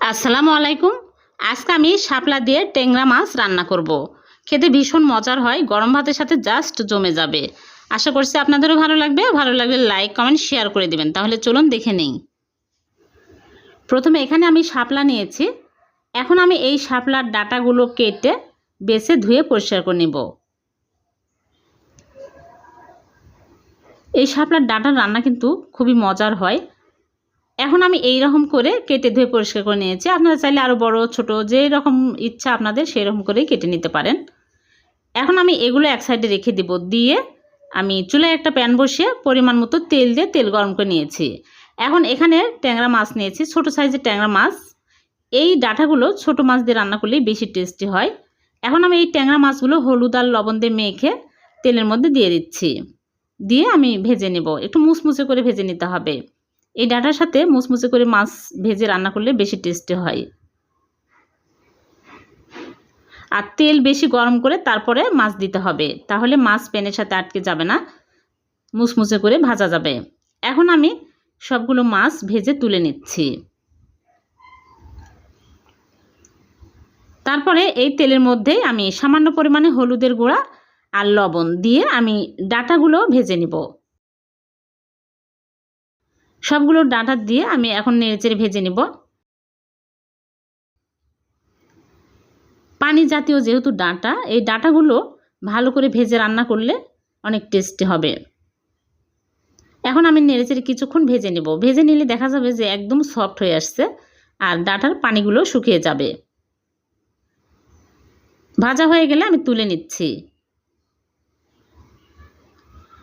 আসসালামু আলাইকুম। আজকে আমি শাপলা দিয়ে ট্যাংরা মাছ রান্না করব। খেতে ভীষণ মজার হয়, গরম ভাতের সাথে জাস্ট জমে যাবে। আশা করছি আপনাদেরও ভালো লাগবে। ভালো লাগলে লাইক কমেন্ট শেয়ার করে দিবেন। তাহলে চলুন দেখে নেই। প্রথমে এখানে আমি শাপলা নিয়েছি। এখন আমি এই শাপলার ডাটাগুলো কেটে বেছে ধুয়ে পরিষ্কার করে নেব। এই শাপলার ডাটার রান্না কিন্তু খুবই মজার হয়। এখন আমি এই রকম করে কেটে ধুয়ে পরিষ্কার করে নিয়েছি। আপনারা চাইলে আরও বড়, ছোট যে রকম ইচ্ছা আপনাদের সেই রকম করেই কেটে নিতে পারেন। এখন আমি এগুলো এক সাইডে রেখে দিব। দিয়ে আমি চুলায় একটা প্যান বসিয়ে পরিমাণ মতো তেল দিয়ে তেল গরম করে নিয়েছি। এখন এখানে ট্যাংরা মাছ নিয়েছি, ছোট সাইজের ট্যাংরা মাছ। এই ডাঁটাগুলো ছোট মাছ দিয়ে রান্না করলেই বেশি টেস্টি হয়। এখন আমি এই ট্যাংরা মাছগুলো হলুদ আর লবণ দিয়ে মেখে তেলের মধ্যে দিয়ে দিচ্ছি। দিয়ে আমি ভেজে নেব। একটু মুসমুসে করে ভেজে নিতে হবে। এই ডাটার সাথে মুচমুচে করে মাছ ভেজে রান্না করলে বেশি টেস্টি হয়। আর তেল বেশি গরম করে তারপরে মাছ দিতে হবে। তাহলে মাছ প্যানের সাথে আটকে যাবে না, মুচমুচে করে ভাজা যাবে। এখন আমি সবগুলো মাছ ভেজে তুলে নিচ্ছি। তারপরে এই তেলের মধ্যেই আমি সামান্য পরিমাণে হলুদের গুঁড়া আর লবণ দিয়ে আমি ডাটাগুলো ভেজে নিব। সবগুলো ডাঁটা দিয়ে আমি এখন নেড়েচেড়ে ভেজে নেব। পানি জাতীয় যেহেতু ডাঁটা, এই ডাঁটাগুলো ভালো করে ভেজে রান্না করলে অনেক টেস্টি হবে। এখন আমি নেড়েচেড়ে কিছুক্ষণ ভেজে নেব। ভেজে নিলে দেখা যাবে যে একদম সফট হয়ে আসছে আর ডাঁটার পানিগুলো শুকিয়ে যাবে। ভাজা হয়ে গেলে আমি তুলে নিচ্ছি।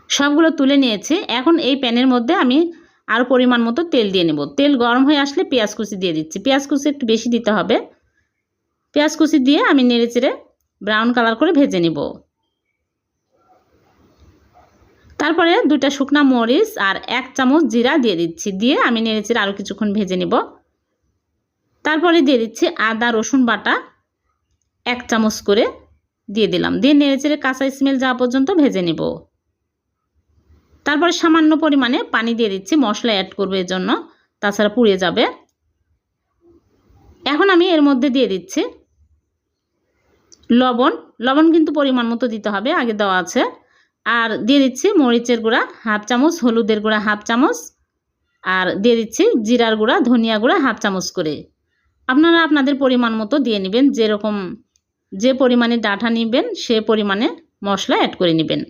সবগুলো তুলে নিয়েছি। এখন এই প্যানের মধ্যে আমি আরও পরিমাণ মতো তেল দিয়ে নেব। তেল গরম হয়ে আসলে পেঁয়াজ কুচি দিয়ে দিচ্ছি। পেঁয়াজ কুচি একটু বেশি দিতে হবে। পেঁয়াজ কুচি দিয়ে আমি নেড়ে চেড়ে ব্রাউন কালার করে ভেজে নেব। তারপরে দুইটা শুকনা মরিচ আর এক চামচ জিরা দিয়ে দিচ্ছি। দিয়ে আমি নেড়ে চেড়ে আরও কিছুক্ষণ ভেজে নেব। তারপরে দিয়ে দিচ্ছি আদা, রসুন বাটা এক চামচ করে দিয়ে দিলাম। দিয়ে নেড়ে চেড়ে কাঁচা স্মেল যাওয়া পর্যন্ত ভেজে নেব। তারপর সামান্য পরিমাণে পানি দিয়ে দিচ্ছি, মশলা অ্যাড করবে এর জন্য, তাছাড়া পুড়ে যাবে। এখন আমি এর মধ্যে দিয়ে দিচ্ছি লবণ। লবণ কিন্তু পরিমাণ মতো দিতে হবে, আগে দেওয়া আছে। আর দিয়ে দিচ্ছি মরিচের গুঁড়া, হাফ চামচ, হলুদের গুঁড়া, হাফ চামচ। আর দিয়ে দিচ্ছি জিরার গুঁড়া, ধনিয়া গুঁড়া, হাফ চামচ করে। আপনারা আপনাদের পরিমাণ মতো দিয়ে নেবেন, যেরকম যে পরিমাণে ডাঁটা নেবেন, সে পরিমাণে মশলা অ্যাড করে নেবেন।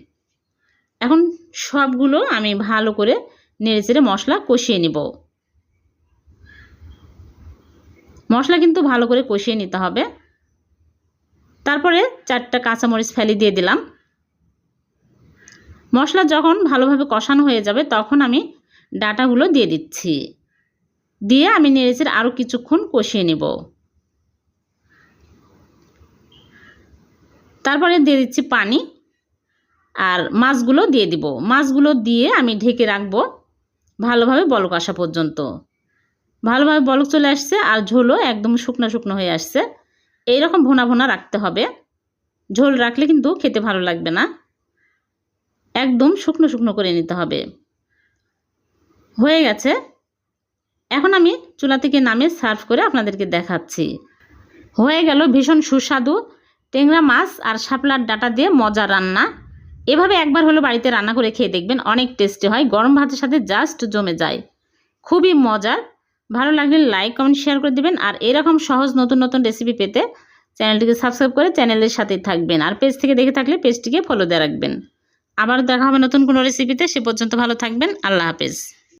এখন সবগুলো আমি ভালো করে নেড়েচেড়ে মশলা কষিয়ে নিব। মশলা কিন্তু ভালো করে কষিয়ে নিতে হবে। তারপরে চারটা কাঁচামরিচ ফেলি দিয়ে দিলাম। মশলা যখন ভালোভাবে কষানো হয়ে যাবে তখন আমি ডাটাগুলো দিয়ে দিচ্ছি। দিয়ে আমি নেড়েচেড়ে আরও কিছুক্ষণ কষিয়ে নেব। তারপরে দিয়ে দিচ্ছি পানি। আর মাছগুলো দিয়ে দিব। মাছগুলো দিয়ে আমি ঢেকে রাখব ভালোভাবে বলক আসা পর্যন্ত। ভালোভাবে বলক চলে আসছে আর ঝোলও একদম শুকনো শুকনো হয়ে আসছে। এইরকম ভোনা ভোনা রাখতে হবে। ঝোল রাখলে কিন্তু খেতে ভালো লাগবে না। একদম শুকনো শুকনো করে নিতে হবে। হয়ে গেছে। এখন আমি চুলা থেকে নামিয়ে সার্ভ করে আপনাদেরকে দেখাচ্ছি। হয়ে গেল ভীষণ সুস্বাদু টেংরা মাছ আর শাপলার ডাটা দিয়ে মজা রান্না। এভাবে একবার হলো বাড়িতে রান্না করে খেয়ে দেখবেন অনেক টেস্টি হয়। গরম ভাতের সাথে জাস্ট জমে যায়। খুবই মজার। ভালো লাগলে লাইক কমেন্ট শেয়ার করে দেবেন। আর এরকম সহজ নতুন নতুন রেসিপি পেতে চ্যানেলটিকে সাবস্ক্রাইব করে চ্যানেলের সাথেই থাকবেন। আর পেজ থেকে দেখে থাকলে পেজটিকে ফলো দিয়ে রাখবেন। আবার দেখা হবে নতুন কোনো রেসিপিতে সে পর্যন্ত ভালো থাকবেন। আল্লাহ হাফেজ।